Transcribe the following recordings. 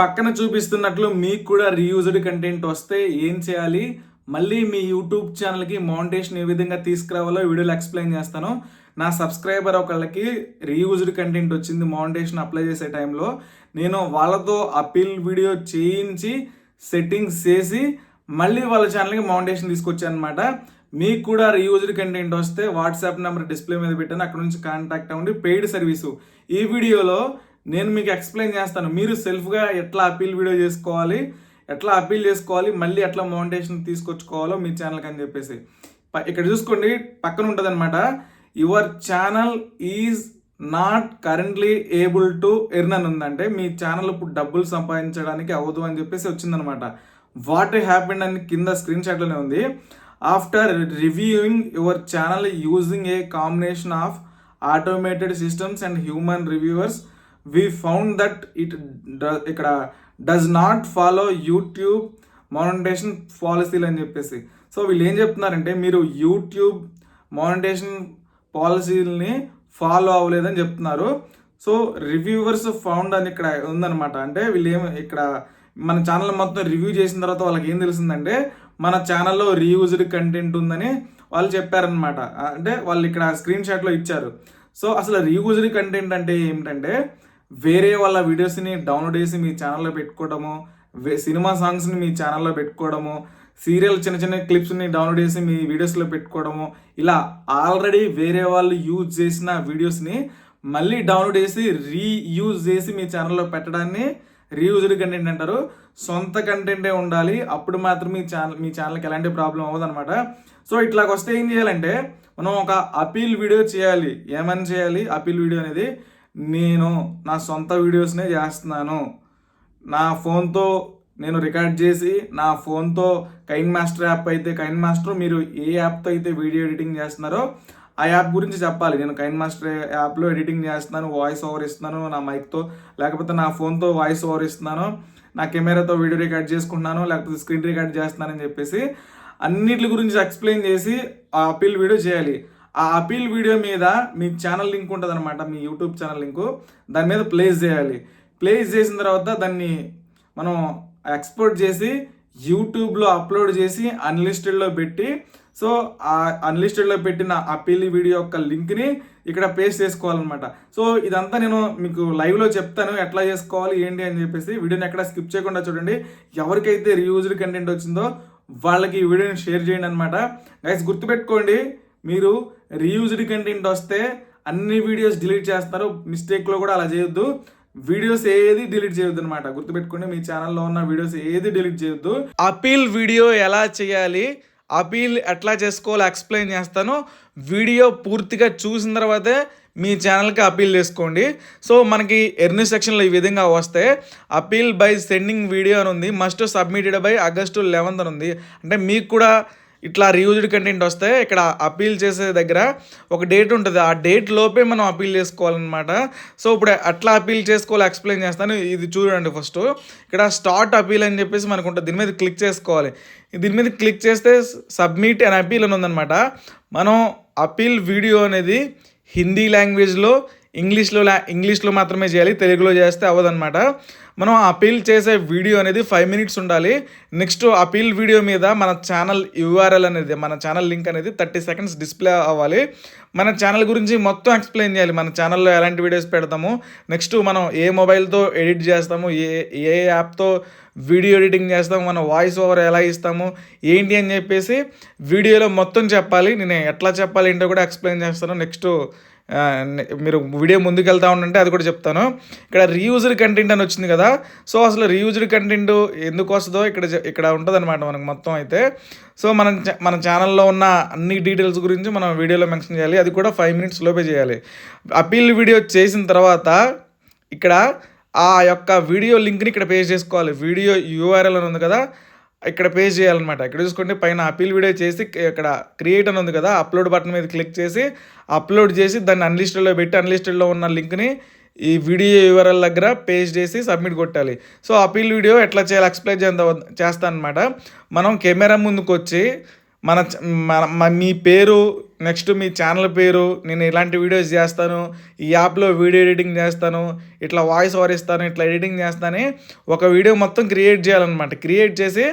పక్కన చూపిస్తున్నట్లు మీకు కూడా రీయూజ్డ్ కంటెంట్ వస్తే ఏం చేయాలి? మళ్ళీ మీ యూట్యూబ్ ఛానల్కి మౌంటేషన్ ఏ విధంగా తీసుకురావాలో వీడియోలో ఎక్స్ప్లెయిన్ చేస్తాను. నా సబ్స్క్రైబర్ ఒకళ్ళకి రీయూజ్డ్ కంటెంట్ వచ్చింది మౌంటేషన్ అప్లై చేసే టైంలో నేను వాళ్ళతో అప్పీల్ వీడియో చేయించి సెట్టింగ్స్ చేసి మళ్ళీ వాళ్ళ ఛానల్కి మౌంటేషన్ తీసుకొచ్చాను అనమాట మీకు కూడా రీయూజ్డ్ కంటెంట్ వస్తే వాట్సాప్ నెంబర్ డిస్ప్లే మీద పెట్టాను అక్కడ నుంచి కాంటాక్ట్ అవ్వండి. పెయిడ్ సర్వీసు ఈ వీడియోలో నేను మీకు ఎక్స్ప్లెయిన్ చేస్తాను. మీరు సెల్ఫ్గా ఎట్లా అప్పీల్ వీడియో చేసుకోవాలి ఎట్లా అప్పీల్ చేసుకోవాలి మళ్ళీ ఎట్లా మౌంటేషన్ తీసుకొచ్చుకోవాలో మీ ఛానల్కి అని చెప్పేసి. ఇక్కడ చూసుకోండి పక్కన ఉంటుంది అనమాట your channel is not currently able to earn అని ఉందంటే మీ ఛానల్ ఇప్పుడు డబ్బులు సంపాదించడానికి అవ్వదు అని చెప్పేసి వచ్చిందనమాట వాట్ హ్యాపెండ్ అని కింద స్క్రీన్ షాట్లోనే ఉంది. After reviewing your channel using a combination of automated systems and human reviewers we found that it ఇక్కడ does not follow YouTube monetization పాలసీలు అని చెప్పేసి. సో వీళ్ళు ఏం చెప్తున్నారంటే మీరు యూట్యూబ్ మానిటేషన్ పాలసీలని ఫాలో అవ్వలేదని చెప్తున్నారు. సో రివ్యూవర్స్ ఫౌండ్ అని ఇక్కడ ఉందన్నమాట. అంటే వీళ్ళు ఏం ఇక్కడ మన ఛానల్ మొత్తం రివ్యూ చేసిన తర్వాత వాళ్ళకి ఏం తెలిసిందంటే మన ఛానల్లో రీయూజ్డ్ కంటెంట్ ఉందని వాళ్ళు చెప్పారనమాట అంటే వాళ్ళు ఇక్కడ స్క్రీన్ షాట్లో ఇచ్చారు. సో అసలు రీయూజ్డ్ కంటెంట్ అంటే ఏమిటంటే వేరే వాళ్ళ వీడియోస్ని డౌన్లోడ్ చేసి మీ ఛానల్లో పెట్టుకోవడము వే- సినిమా సాంగ్స్ని మీ ఛానల్లో పెట్టుకోవడము సీరియల్ చిన్న చిన్న క్లిప్స్ని డౌన్లోడ్ చేసి మీ వీడియోస్లో పెట్టుకోవడము ఇలా ఆల్రెడీ వేరే వాళ్ళు యూజ్ చేసిన వీడియోస్ని మళ్ళీ డౌన్లోడ్ చేసి రీయూజ్ చేసి మీ ఛానల్లో పెట్టడాన్ని రీయూజ్డ్ కంటెంట్ అంటారు. సొంత కంటెంటే ఉండాలి. అప్పుడు మాత్రం మీ ఛానల్ మీ ఛానల్కి ఎలాంటి ప్రాబ్లం అవ్వదు అనమాట సో ఇట్లాగొస్తే ఏం చేయాలంటే మనం ఒక అపీల్ వీడియో చేయాలి. ఏమని చేయాలి? అపీల్ వీడియో అనేది నేను నా సొంత వీడియోస్నే చేస్తున్నాను. నా ఫోన్తో నేను రికార్డ్ చేసి నా ఫోన్తో కైన్ మాస్టర్ యాప్ అయితే కైన్ మాస్టర్ మీరు ఏ యాప్తో అయితే వీడియో ఎడిటింగ్ చేస్తున్నారో ఆ యాప్ గురించి చెప్పాలి. నేను కైన్ మాస్టర్ యాప్లో ఎడిటింగ్ చేస్తున్నాను వాయిస్ ఓవర్ ఇస్తున్నాను నా మైక్తో లేకపోతే నా ఫోన్తో వాయిస్ ఓవర్ ఇస్తున్నాను నా కెమెరాతో వీడియో రికార్డ్ చేసుకుంటున్నాను లేకపోతే స్క్రీన్ రికార్డ్ చేస్తున్నానని చెప్పేసి అన్నిటి గురించి ఎక్స్ప్లెయిన్ చేసి ఆ అప్పీల్ వీడియో చేయాలి. ఆ అపీల్ వీడియో మీద మీ ఛానల్ లింక్ ఉంటుంది అనమాట మీ యూట్యూబ్ ఛానల్ లింకు దాని మీద ప్లేస్ చేయాలి. ప్లేస్ చేసిన తర్వాత దాన్ని మనం ఎక్స్పోర్ట్ చేసి యూట్యూబ్లో అప్లోడ్ చేసి అన్లిస్టెడ్లో పెట్టి సో ఆ అన్లిస్టెడ్లో పెట్టిన అపీల్ వీడియో యొక్క లింక్ని ఇక్కడ పేస్ట్ చేసుకోవాలన్నమాట. సో ఇదంతా నేను మీకు లైవ్లో చెప్తాను ఎట్లా చేసుకోవాలి ఏంటి అని చెప్పేసి. వీడియోని ఎక్కడ స్కిప్ చేయకుండా చూడండి. ఎవరికైతే రీయూజ్డ్ కంటెంట్ వచ్చిందో వాళ్ళకి ఈ వీడియోని షేర్ చేయండి అనమాట గైస్ గుర్తుపెట్టుకోండి మీరు రీయూజ్డ్ కంటెంట్ వస్తే అన్ని వీడియోస్ డిలీట్ చేస్తారు. మిస్టేక్లో కూడా అలా చేయొద్దు. వీడియోస్ ఏది డిలీట్ చేయొద్దు అనమాట గుర్తుపెట్టుకోండి మీ ఛానల్లో ఉన్న వీడియోస్ ఏది డిలీట్ చేయొద్దు. అపీల్ వీడియో ఎలా చేయాలి? అపీల్ ఎట్లా చేసుకోవాలో ఎక్స్ప్లెయిన్ చేస్తాను. వీడియో పూర్తిగా చూసిన తర్వాతే మీ ఛానల్కి అపీల్ చేసుకోండి. సో మనకి ఎర్ని సెక్షన్లో ఈ విధంగా వస్తే అపీల్ బై సెండింగ్ వీడియో అని ఉంది. Must submitted by August eleventh అని ఉంది. అంటే మీకు కూడా ఇట్లా రీయూజ్డ్ కంటెంట్ వస్తే ఇక్కడ అపీల్ చేసే దగ్గర ఒక డేట్ ఉంటుంది. ఆ డేట్ లోపే మనం అపీల్ చేసుకోవాలన్నమాట. సో ఇప్పుడు అట్లా అపీల్ చేసుకోవాలి ఎక్స్ప్లెయిన్ చేస్తాను. ఇది చూడండి ఫస్ట్ ఇక్కడ స్టార్ట్ అపీల్ అని చెప్పేసి మనకు ఉంటుంది. దీని మీద క్లిక్ చేసుకోవాలి. దీని మీద క్లిక్ చేస్తే సబ్మిట్ అండ్ అపీల్ అని ఉందన్నమాట. మనం అపీల్ వీడియో అనేది హిందీ లాంగ్వేజ్లో ఇంగ్లీష్లో లా ఇంగ్లీష్లో మాత్రమే చేయాలి తెలుగులో చేస్తే అవ్వదన్నమాట. మనం అపీల్ చేసే వీడియో అనేది ఫైవ్ మినిట్స్ ఉండాలి. నెక్స్ట్ అపీల్ వీడియో మీద మన ఛానల్ యూఆర్ఎల్ అనేది మన ఛానల్ లింక్ అనేది థర్టీ సెకండ్స్ డిస్ప్లే అవ్వాలి. మన ఛానల్ గురించి మొత్తం ఎక్స్ప్లెయిన్ చేయాలి. మన ఛానల్లో ఎలాంటి వీడియోస్ పెడతాము. నెక్స్ట్ మనం ఏ మొబైల్తో ఎడిట్ చేస్తాము ఏ ఏ యాప్తో వీడియో ఎడిటింగ్ చేస్తాము మన వాయిస్ ఓవర్ ఎలా ఇస్తాము ఏంటి అని చెప్పేసి వీడియోలో మొత్తం చెప్పాలి. నేను ఎట్లా చెప్పాలి ఏంటో కూడా ఎక్స్ప్లెయిన్ చేస్తాను. నెక్స్ట్ మీరు వీడియో ముందుకు వెళ్తా ఉండంటే అది కూడా చెప్తాను. ఇక్కడ రీయూజ్డ్ కంటెంట్ అని వచ్చింది కదా సో అసలు రీయూజ్డ్ కంటెంట్ ఎందుకు వస్తుందో ఇక్కడ ఇక్కడ ఉంటుందన్నమాట మనకు మొత్తం అయితే. సో మనం మన ఛానల్లో ఉన్న అన్ని డీటెయిల్స్ గురించి మనం వీడియోలో మెన్షన్ చేయాలి. అది కూడా ఫైవ్ మినిట్స్ లోపే చేయాలి. అపీల్ వీడియో చేసిన తర్వాత ఇక్కడ ఆ యొక్క వీడియో లింక్ని ఇక్కడ పేస్ట్ చేసుకోవాలి. వీడియో యూఆర్ఎల్ అని ఉంది కదా ఇక్కడ పేస్ట్ చేయాలన్నమాట. ఇక్కడ చూసుకుంటే పైన అపీల్ వీడియో చేసి ఇక్కడ క్రియేట్ అని ఉంది కదా అప్లోడ్ బటన్ మీద క్లిక్ చేసి అప్లోడ్ చేసి దాన్ని అన్లిస్టెడ్లో పెట్టి అన్లిస్టెడ్లో ఉన్న లింక్ని ఈ వీడియో వివరాల దగ్గర పేస్ట్ చేసి సబ్మిట్ కొట్టాలి. సో అపీల్ వీడియో ఎట్లా చేయాలి ఎక్స్ప్లెయిన్ చేద్దాం చేస్తాను అనమాట మనం కెమెరా ముందుకు వచ్చి మన మన మీ పేరు నెక్స్ట్ మీ ఛానల్ పేరు నేను ఇలాంటి వీడియోస్ చేస్తాను ఈ యాప్లో వీడియో ఎడిటింగ్ చేస్తాను ఇట్లా వాయిస్ ఓవర్ ఇస్తాను ఇట్లా ఎడిటింగ్ చేస్తాను ఒక వీడియో మొత్తం క్రియేట్ చేయాలన్నమాట. క్రియేట్ చేసి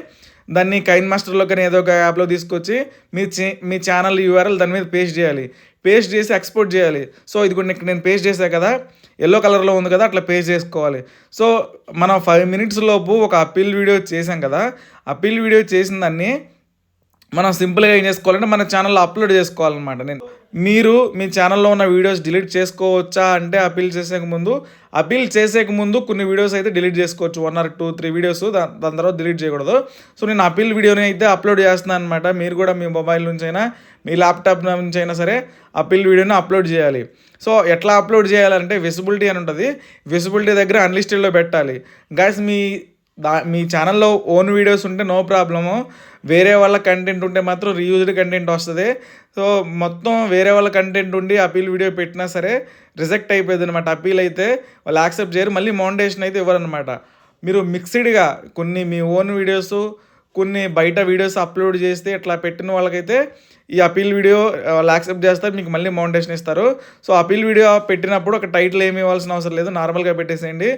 దాన్ని కైన్ మాస్టర్లో కానీ ఏదో ఒక యాప్లో తీసుకొచ్చి మీ మీ ఛానల్ యూఆర్ఎల్ దాని మీద పేస్ట్ చేయాలి. పేస్ట్ చేసి ఎక్స్పోర్ట్ చేయాలి. సో ఇది కూడా నేను పేస్ట్ చేసా కదా ఎల్లో కలర్లో ఉంది కదా అట్లా పేస్ట్ చేసుకోవాలి. సో మనం ఫైవ్ మినిట్స్ లోపు ఒక అప్పీల్ వీడియో చేసాం కదా అప్పీల్ వీడియో చేసిన దాన్ని మనం సింపుల్గా ఏం చేసుకోవాలంటే మన ఛానల్లో అప్లోడ్ చేసుకోవాలన్నమాట. నేను మీరు మీ ఛానల్లో ఉన్న వీడియోస్ డిలీట్ చేసుకోవచ్చా అంటే అపీల్ చేసేక ముందు అపీల్ చేసేక ముందు కొన్ని వీడియోస్ అయితే డిలీట్ చేసుకోవచ్చు. One or two three videos దాని తర్వాత డిలీట్ చేయకూడదు. సో నేను అపీల్ వీడియోని అయితే అప్లోడ్ చేస్తున్నాను అనమాట మీరు కూడా మీ మొబైల్ నుంచి అయినా మీ ల్యాప్టాప్ నుంచి అయినా సరే అపీల్ వీడియోని అప్లోడ్ చేయాలి. సో ఎట్లా అప్లోడ్ చేయాలంటే విసిబిలిటీ అని ఉంటుంది. విసిబిలిటీ దగ్గర అన్లిస్టెడ్లో పెట్టాలి. గాయస్ మీ దా మీ ఛానల్లో ఓన్ వీడియోస్ ఉంటే నో ప్రాబ్లము వేరే వాళ్ళ కంటెంట్ ఉంటే మాత్రం రీయూజ్డ్ కంటెంట్ వస్తుంది. సో మొత్తం వేరే వాళ్ళ కంటెంట్ ఉండి అపీల్ వీడియో పెట్టినా సరే రిజెక్ట్ అయిపోయింది అనమాట అపీల్ అయితే వాళ్ళు యాక్సెప్ట్ చేయరు. మళ్ళీ మౌండేషన్ అయితే ఇవ్వరనమాట మీరు మిక్స్డ్గా కొన్ని మీ ఓన్ వీడియోస్ కొన్ని బయట వీడియోస్ అప్లోడ్ చేస్తే ఇట్లా పెట్టిన వాళ్ళకైతే ఈ అపీల్ వీడియో వాళ్ళు యాక్సెప్ట్ చేస్తారు మీకు మళ్ళీ మౌంటేషన్ ఇస్తారు. సో అపీల్ వీడియో పెట్టినప్పుడు ఒక టైటిల్ ఏమి ఇవ్వాల్సిన అవసరం లేదు నార్మల్గా పెట్టేసేయండి.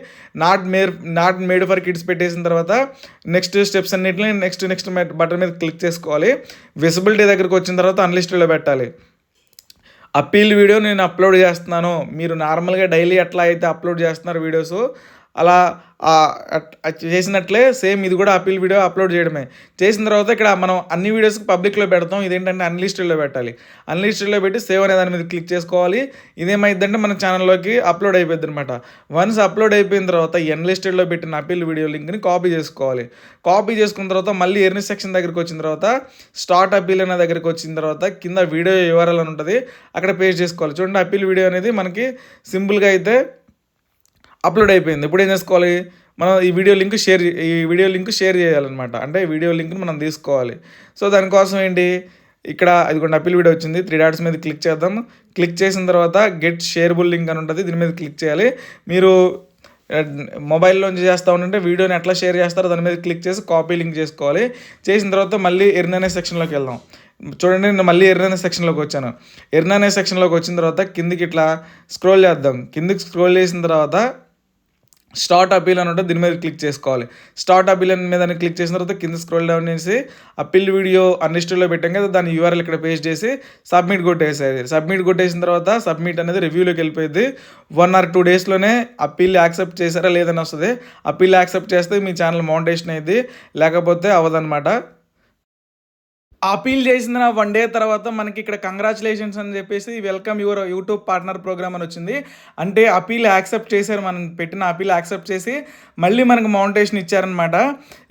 Not mare not made for kids పెట్టేసిన తర్వాత నెక్స్ట్ స్టెప్స్ అన్నింటిని నెక్స్ట్ నెక్స్ట్ బటన్ మీద క్లిక్ చేసుకోవాలి. విజిబిలిటీ దగ్గరికి వచ్చిన తర్వాత అన్లిస్టెడ్లో పెట్టాలి. అప్పీల్ వీడియో నేను అప్లోడ్ చేస్తున్నాను. మీరు నార్మల్గా డైలీ ఎట్లా అయితే అప్లోడ్ చేస్తున్నారు వీడియోస్ అలా చేసినట్లే సేమ్ ఇది కూడా అప్పీల్ వీడియో అప్లోడ్ చేయడమే. చేసిన తర్వాత ఇక్కడ మనం అన్ని వీడియోస్కి పబ్లిక్లో పెడతాం. ఇదేంటంటే అన్లిస్టెడ్లో పెట్టాలి. అన్లిస్టెడ్లో పెట్టి సేవ్ అనే దాని మీద క్లిక్ చేసుకోవాలి. ఇదేమైందంటే మన ఛానల్లోకి అప్లోడ్ అయిపోద్ది అనమాట వన్స్ అప్లోడ్ అయిపోయిన తర్వాత అన్లిస్టెడ్లో పెట్టిన అప్పీల్ వీడియో లింక్ని కాపీ చేసుకోవాలి. కాపీ చేసుకున్న తర్వాత మళ్ళీ ఎర్ని సెక్షన్ దగ్గరికి వచ్చిన తర్వాత స్టార్ట్ అప్పీల్ అనే దగ్గరికి వచ్చిన తర్వాత కింద వీడియో వివరాలు అని ఉంటుంది. అక్కడ పేస్ట్ చేసుకోవాలి. చూడండి అప్పీల్ వీడియో అనేది మనకి సింపుల్గా అయితే అప్లోడ్ అయిపోయింది. ఇప్పుడు ఏం చేసుకోవాలి? మనం ఈ వీడియో లింక్ షేర్ ఈ వీడియో లింక్ షేర్ చేయాలన్నమాట. అంటే వీడియో లింక్ని మనం తీసుకోవాలి. సో దానికోసం ఏంటి? ఇక్కడ ఇదిగోండి అప్పీల్ వీడియో వచ్చింది. త్రీ డాట్స్ మీద క్లిక్ చేద్దాం. క్లిక్ చేసిన తర్వాత గెట్ షేర్బుల్ లింక్ అని ఉంటుంది. దీని మీద క్లిక్ చేయాలి. మీరు మొబైల్లోంచి చేస్తూ ఉంటే వీడియోని ఎట్లా షేర్ చేస్తారో దాని మీద క్లిక్ చేసి కాపీ లింక్ చేసుకోవాలి. చేసిన తర్వాత మళ్ళీ ఎర్న్ అనే సెక్షన్లోకి వెళ్దాం. చూడండి నేను మళ్ళీ ఎర్న్ అనే సెక్షన్లోకి వచ్చాను. ఎర్న్ అనే సెక్షన్లోకి వచ్చిన తర్వాత కిందికి ఇట్లా స్క్రోల్ చేద్దాం. కిందికి స్క్రోల్ చేసిన తర్వాత స్టార్ట్ అపీల్ అని ఉంటే దీని మీద క్లిక్ చేసుకోవాలి. స్టార్ట్ అపీల్ మీద క్లిక్ చేసిన తర్వాత కింద స్క్రోల్ డౌన్ చేసి అపీల్ వీడియో అన్లిస్టులో పెట్టాం కదా దాని యూఆర్ఎల్ ఇక్కడ పేస్ట్ చేసి సబ్మిట్ కొట్టేసేది. సబ్మిట్ కొట్టేసిన తర్వాత సబ్మిట్ అనేది రివ్యూలోకి వెళ్ళిపోయింది. వన్ ఆర్ టూ డేస్లోనే అప్పీల్ యాక్సెప్ట్ చేశారా లేదని వస్తుంది. అప్పీల్ యాక్సెప్ట్ చేస్తే మీ ఛానల్ మౌంటేషన్ అయింది లేకపోతే అవ్వదనమాట అపీల్ చేసిన వన్ డే తర్వాత మనకి ఇక్కడ కంగ్రాచులేషన్స్ అని చెప్పేసి welcome your YouTube partner programme అని వచ్చింది. అంటే అపీల్ యాక్సెప్ట్ చేశారు మనం పెట్టిన అపీల్ యాక్సెప్ట్ చేసి మళ్ళీ మనకు మౌంటేషన్ ఇచ్చారనమాట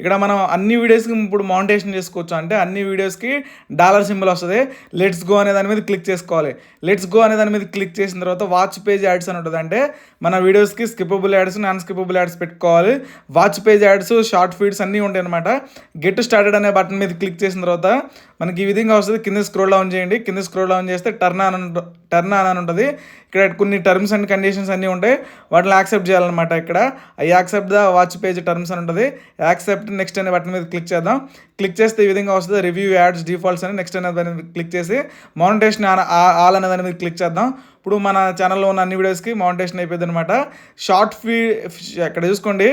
ఇక్కడ మనం అన్ని వీడియోస్కి ఇప్పుడు మౌంటేషన్ చేసుకోవచ్చు. అంటే అన్ని వీడియోస్కి డాలర్ సింబల్ వస్తుంది. లెట్స్ గో అనే దాని మీద క్లిక్ చేసుకోవాలి. లెట్స్ గో అనే దాని మీద క్లిక్ చేసిన తర్వాత వాచ్ పేజ్ యాడ్స్ అని ఉంటుంది. అంటే మన వీడియోస్కి skippable ads non skippable ads పెట్టుకోవాలి. Watch page ads short feeds అన్నీ ఉంటాయి అనమాట గెట్ స్టార్టెడ్ అనే బటన్ మీద క్లిక్ చేసిన తర్వాత మనకి ఈ విధంగా వస్తుంది. కింద స్క్రోల్ డౌన్ చేయండి. కింద స్క్రోల్ డౌన్ చేస్తే టర్న్ ఆన్ టర్న్ ఆన్ అని ఉంటుంది. ఇక్కడ కొన్ని టర్మ్స్ అండ్ కండిషన్స్ అన్నీ ఉంటాయి. వాటిని యాక్సెప్ట్ చేయాలన్నమాట ఇక్కడ. I accept the watch page terms అని ఉంటుంది. యాక్సెప్ట్ నెక్స్ట్ అనే బటన్ మీద క్లిక్ చేద్దాం. క్లిక్ చేస్తే ఈ విధంగా వస్తుంది. రివ్యూ యాడ్స్ డిఫాల్ట్స్ అని నెక్స్ట్ అనే దాని మీద క్లిక్ చేసి మానిటేషన్ ఆల్ అనే దాని మీద క్లిక్ చేద్దాం. ఇప్పుడు మన ఛానల్లో ఉన్న అన్ని వీడియోస్కి మౌంటేషన్ అయిపోయింది అనమాట షార్ట్ ఫీ ఇక్కడ చూసుకోండి.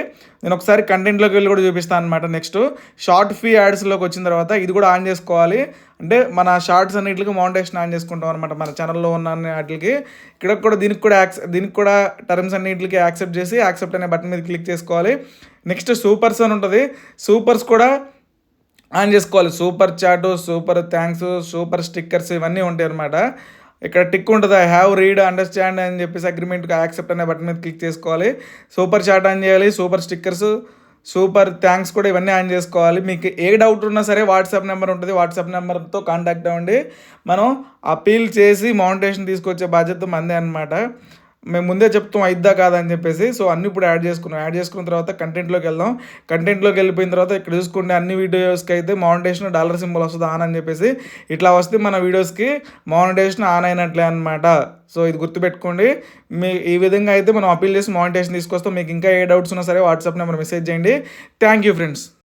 నేను ఒకసారి కంటెంట్లోకి వెళ్ళి కూడా చూపిస్తాను అనమాట నెక్స్ట్ షార్ట్ ఫీ యాడ్స్లోకి వచ్చిన తర్వాత ఇది కూడా ఆన్ చేసుకోవాలి. అంటే మన షార్ట్స్ అన్నిటికి మౌంటేషన్ ఆన్ చేసుకుంటాం అనమాట మన ఛానల్లో ఉన్న వాటికి. ఇక్కడ కూడా దీనికి కూడా యాక్సె దీనికి కూడా టర్మ్స్ అన్నిటికి యాక్సెప్ట్ చేసి యాక్సెప్ట్ అనే బటన్ మీద క్లిక్ చేసుకోవాలి. నెక్స్ట్ సూపర్స్ అని ఉంటుంది. సూపర్స్ కూడా ఆన్ చేసుకోవాలి. సూపర్ చాటు సూపర్ థ్యాంక్స్ సూపర్ స్టిక్కర్స్ ఇవన్నీ ఉంటాయి అనమాట ఇక్కడ టిక్ ఉంటుంది ఐ హ్యావ్ రీడ్ అండర్స్టాండ్ అని చెప్పేసి అగ్రిమెంట్ యాక్సెప్ట్ అనే బటన్ మీద క్లిక్ చేసుకోవాలి. సూపర్ చాట్ ఆన్ చేయాలి సూపర్ స్టిక్కర్స్ సూపర్ థ్యాంక్స్ కూడా ఇవన్నీ ఆన్ చేసుకోవాలి. మీకు ఏ డౌట్ ఉన్నా సరే వాట్సాప్ నెంబర్ ఉంటుంది. వాట్సాప్ నెంబర్తో కాంటాక్ట్ అవ్వండి. మనం అపీల్ చేసి మౌంటేషన్ తీసుకొచ్చే బాధ్యత మందే అనమాట మేము ముందే చెప్తాం అయిద్దా కాదా అని చెప్పేసి. సో అన్ని ఇప్పుడు యాడ్ చేసుకున్నాం. యాడ్ చేసుకున్న తర్వాత కంటెంట్లోకి వెళ్దాం. కంటెంట్లోకి వెళ్ళిపోయిన తర్వాత ఇక్కడ చూసుకుంటే అన్ని వీడియోస్కి అయితే మౌంటేషన్ డాలర్ సింబల్ వస్తుంది ఆన్ అని చెప్పేసి. ఇట్లా వస్తే మన వీడియోస్కి మానిటేషన్ ఆన్ అయినట్లే అనమాట సో ఇది గుర్తుపెట్టుకోండి. మీ ఈ విధంగా అయితే మనం అపీల్ చేసి మౌంటేషన్ తీసుకొస్తాం. మీకు ఇంకా ఏ డౌట్స్ ఉన్నా సరే వాట్సాప్ నెంబర్ మెసేజ్ చేయండి. Thank you friends